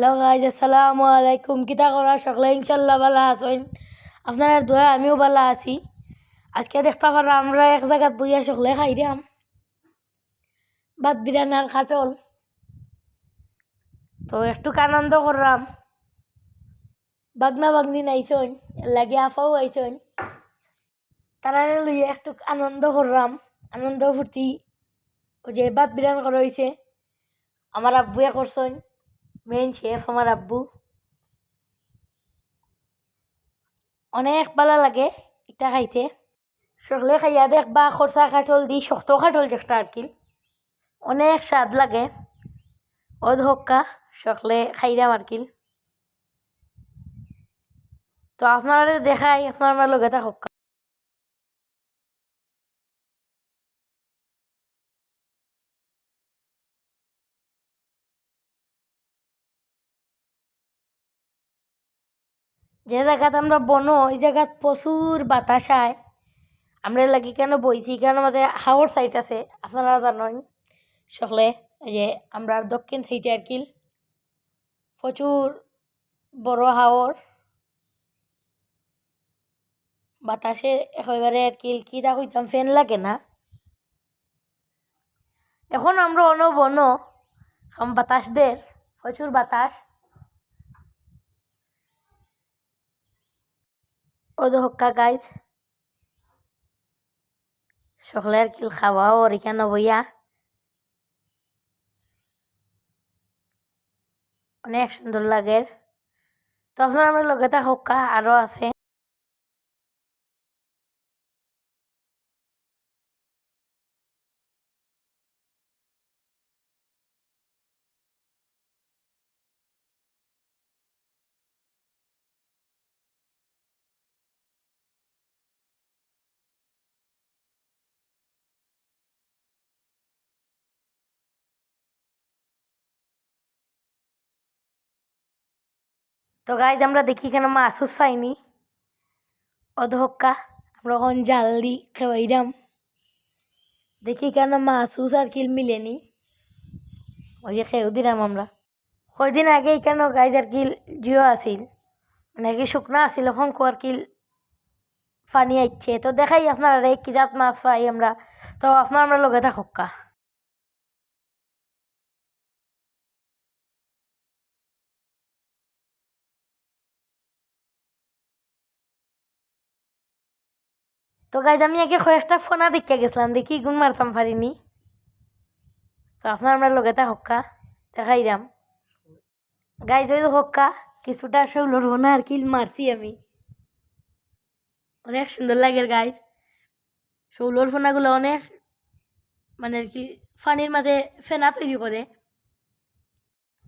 Hello guys আসসালামু আলাইকুম। কিতা করা সকলে ইনশাল্লাহ ভালো আছেন? আপনার দোয়া, আমিও ভালো আছি। আজকে দেখতে পারা, আমরা এক জায়গাত বইয়া সকলে খাই দিয়াম। বাদ বিরানার খাটল তো একটু আনন্দ করলাম। বাগনা বাগনি নাইছন লাগে আফাও আইছন। তারা লইয়া একটু আনন্দ করলাম। আনন্দ ফুর্তি। যে বাদ বিরান করা হয়েছে আমার আব্বুয়ে করছেন। মেইন শেফ আমার আব্বু। অনেক ভালো লাগে এটা খাইতে। সকলে খাইয়া দেখবা খরচা কাঠল দি, শক্ত কাঠল যেটা আর কি অনেক স্বাদ লাগে। অদ হক্কা সকলে খাইরাম আর কি তো আপনারা দেখাই, আপনার আমার লগে থাক যে জায়গাত আমরা বনো, ওই জায়গাত প্রচুর বাতাস আয়। আমরা লাগি কেন বইছি? কেন মাঝে হাওর সাইড আছে, আপনারা জানেন সকলে যে আমরা দক্ষিণ সাইডে আর কি। প্রচুর বড় হাওর। বাতাসে একেবারে আর কি, কী দা হইতাম ফ্যান লাগে না। এখন আমরা অন বন বাতাসদের, প্রচুর বাতাস। ও হক্কা গাইজ সকলে আর কি খাওয়াও আর এখানে বইয়া অনেক সুন্দর লাগে তখন আমার লগে তা হক্কা আরও আছে তো গাইজ আমরা দেখি কেন মাছুস পাইনি। অধক্কা, আমরা এখন জাল দি খেয়াইরাম দেখি কেন মাছুস আর কিল মিলেনি। ওই যে খেয়েও দিলাম আমরা। কয়দিন আগে কেন গাইজ আর কিল জিও আসিল মানে কি শুকনা আসিল এখন কোয়ার কিল ফানি আইছে। তো দেখাই আপনারা রে কিরাত মাছ পাই আমরা। তো আপনার আমরা লগে থাকা তো গাইজ আমি আগে কয়েকটা ফোনা দেখে গেছিলাম, দেখি গুণ মারতাম পারিনি। তো আপনার আমরা লগে তা হক্কা দেখাইরাম গাইজ ওই হক্কা, কিছুটা শৌলর ফোনা আর কি মারছি আমি। অনেক সুন্দর লাগে গাইজ শৌলর ফোনাগুলো অনেক মানে আর কি ফানির মাঝে ফেনা তৈরি করে।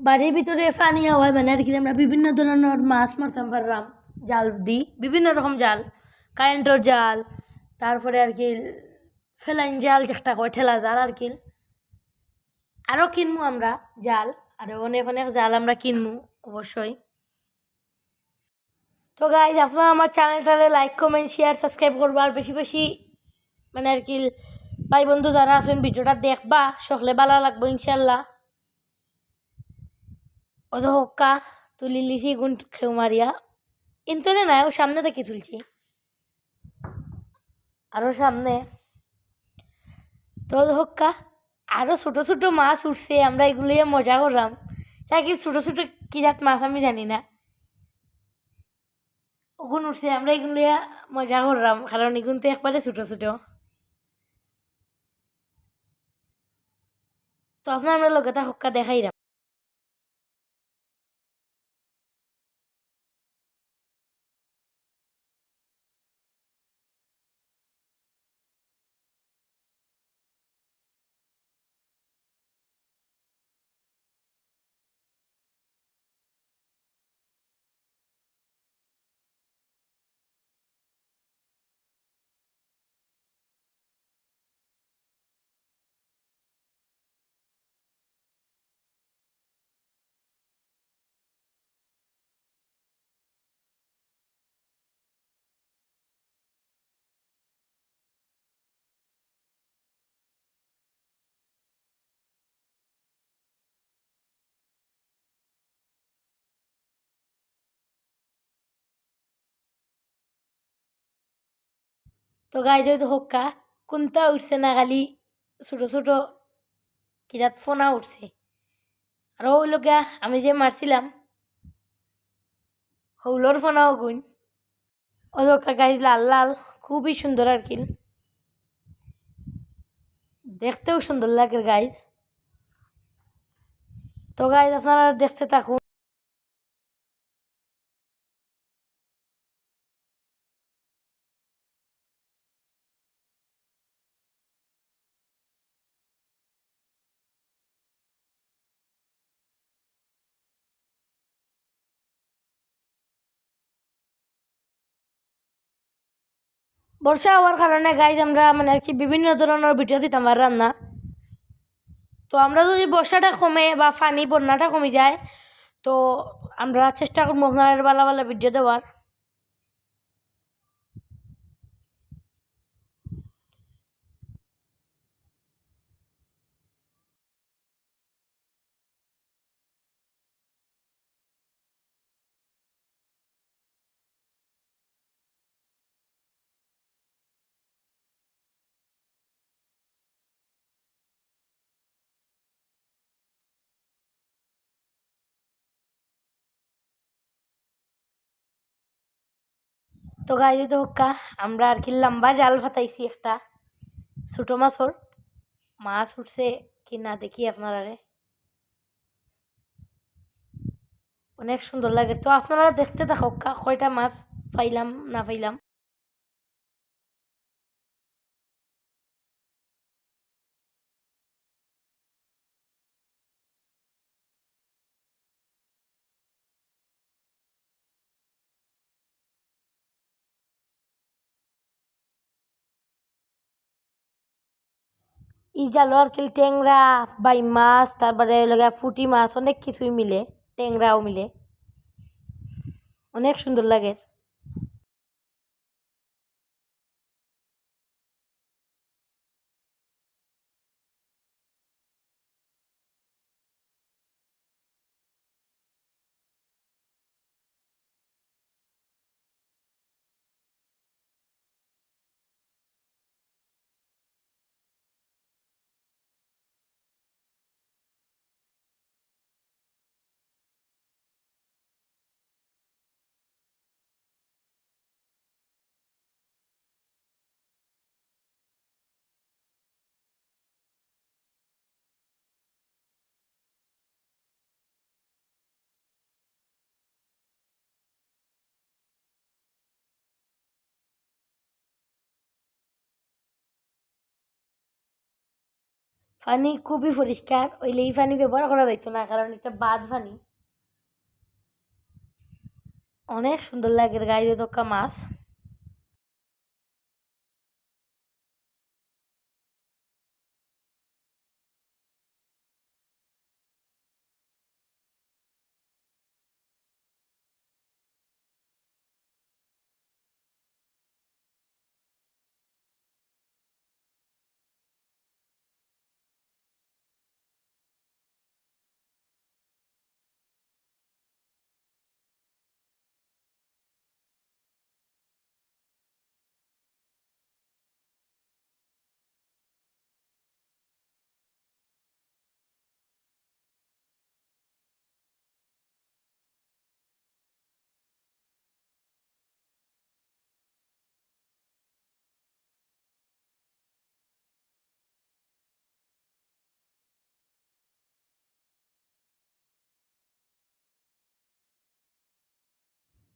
বাড়ির ভিতরে ফানি হয় মানে আর কি, আমরা বিভিন্ন ধরনের মাছ মারতাম পারলাম জাল দিই বিভিন্ন রকম জাল। কারেন্টর জাল তারপরে আর কি ফেলাইন জাল যেটা কয়, ঠেলা জাল আর কি। আরও কিনবো আমরা জাল আরও অনেক অনেক জাল আমরা কিনবো অবশ্যই। তো গাইজ আপনারা আমার চ্যানেলটারে লাইক কমেন্ট শেয়ার সাবস্ক্রাইব করব আর বেশি বেশি মানে আর কি ভাই বন্ধু যারা আছেন ভিডিওটা দেখবা, সকলে ভালো লাগবো ইনশাল্লাহ। ওদ হক্কা তুলি লিছি গুণ খেউ মারিয়া। ইন্তনে নাই, ও সামনে থেকে তুলছি। আরও সামনে। তো হক্কা আরও ছোটো ছোটো মাছ উঠছে, আমরা এগুলো মজা করলাম। তাই কি ছোটো ছোটো কী জাত মাছ আমি জানি না। ওগুন উঠছে, আমরা এগুলো মজা করলাম, কারণ এগুন তো একবারে ছোটো ছোটো। তো আপনার আমরা লগে তা হক্কা দেখাইলাম। তো গাই যদি হক্কা, কোনটা উঠছে না খালি ছোটো ছোটো কিরাত ফোনা উঠছে। আর ওই লোকা আমি যে মারছিলাম, হৌলোর ফোনাও গুণ। ওই লোকা গাইজ লাল লাল, খুবই সুন্দর আর কি। দেখতেও সুন্দর লাগে গাইজ তো গাইজ আপনারা দেখতে থাকুন। বর্ষা হওয়ার কারণে গাইজ আমরা মানে আর কি বিভিন্ন ধরনের ভিডিও দিতাম আর রান্না। তো আমরা যদি বর্ষাটা কমে বা ফানি বন্যাটা কমে যায়, তো আমরা চেষ্টা করব আপনারা ভালো ভালো ভিডিও দেওয়ার। তো গাই তো হোক্কা আমরা আর কি লম্বা জাল ভাতাইছি একটা। ছোটো মাছর মাছ উঠছে কি না দেখি আপনারা অনেক সুন্দর লাগে। তো আপনারা দেখতে থাকো কয়টা মাছ পাইলাম, না পাইলাম। ই কিল ট্যাংরা বাই মাছ তারপরে লগা ফুটি মাছ অনেক কিছুই মিলে ট্যাংরাও মিলে অনেক সুন্দর লাগে পানি খুবই পরিষ্কার, ওইলে এই পানি ব্যবহার করা যাইতো না, কারণ এটা বাদ পানি অনেক সুন্দর লাগে গায়ে দক্কা মাছ।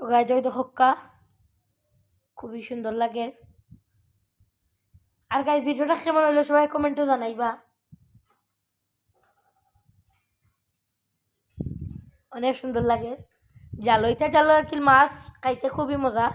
তো গায়ে তো হক্কা খুবই সুন্দর লাগে। আর গাইজ ভিডিওটা কেমন হলো সবাই কমেন্টে জানাইবা। অনেক সুন্দর লাগে। জালইতে জাল কি মাছ, খাইতে খুবই মজা।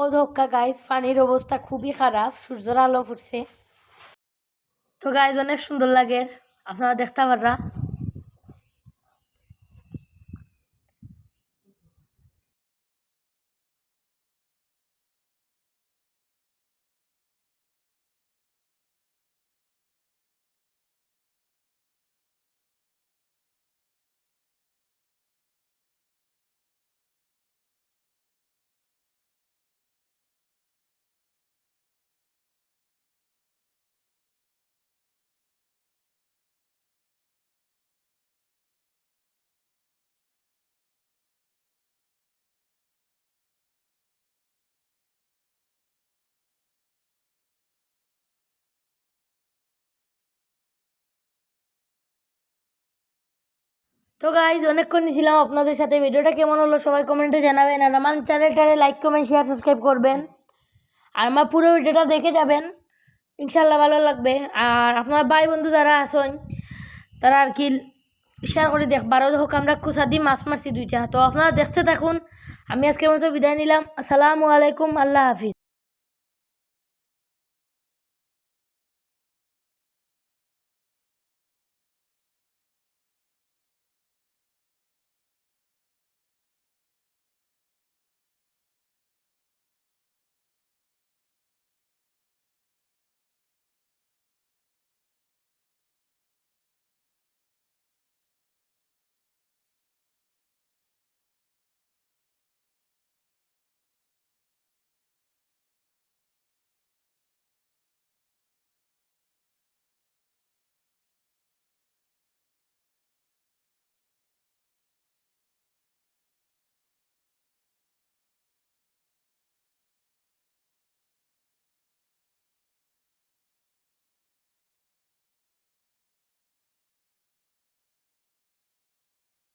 ও ধক্কা গাইজ পানির অবস্থা খুবই খারাপ, সূর্যের আলো ফুটছে। তো গাইজ অনেক সুন্দর লাগে, আপনারা দেখতে পাররা। তো গাইজ অনেকক্ষণ ছিলাম আপনাদের সাথে। ভিডিওটা কেমন হলো সবাই কমেন্টে জানাবেন। আর আমার চ্যানেলটারে লাইক কমেন্ট শেয়ার সাবস্ক্রাইব করবেন। আর আমার পুরো ভিডিওটা দেখে যাবেন। ইনশাল্লাহ ভালো লাগবে। আর আপনার ভাই বন্ধু যারা আসেন তারা আর কি শেয়ার করে দেখবারও হোক আমরা কুসা দিয়ে মাছ মারছি দুইটা। তো আপনারা দেখতে থাকুন। আমি আজকের মতো বিদায় নিলাম। আসসালামু আলাইকুম। আল্লাহ হাফিজ।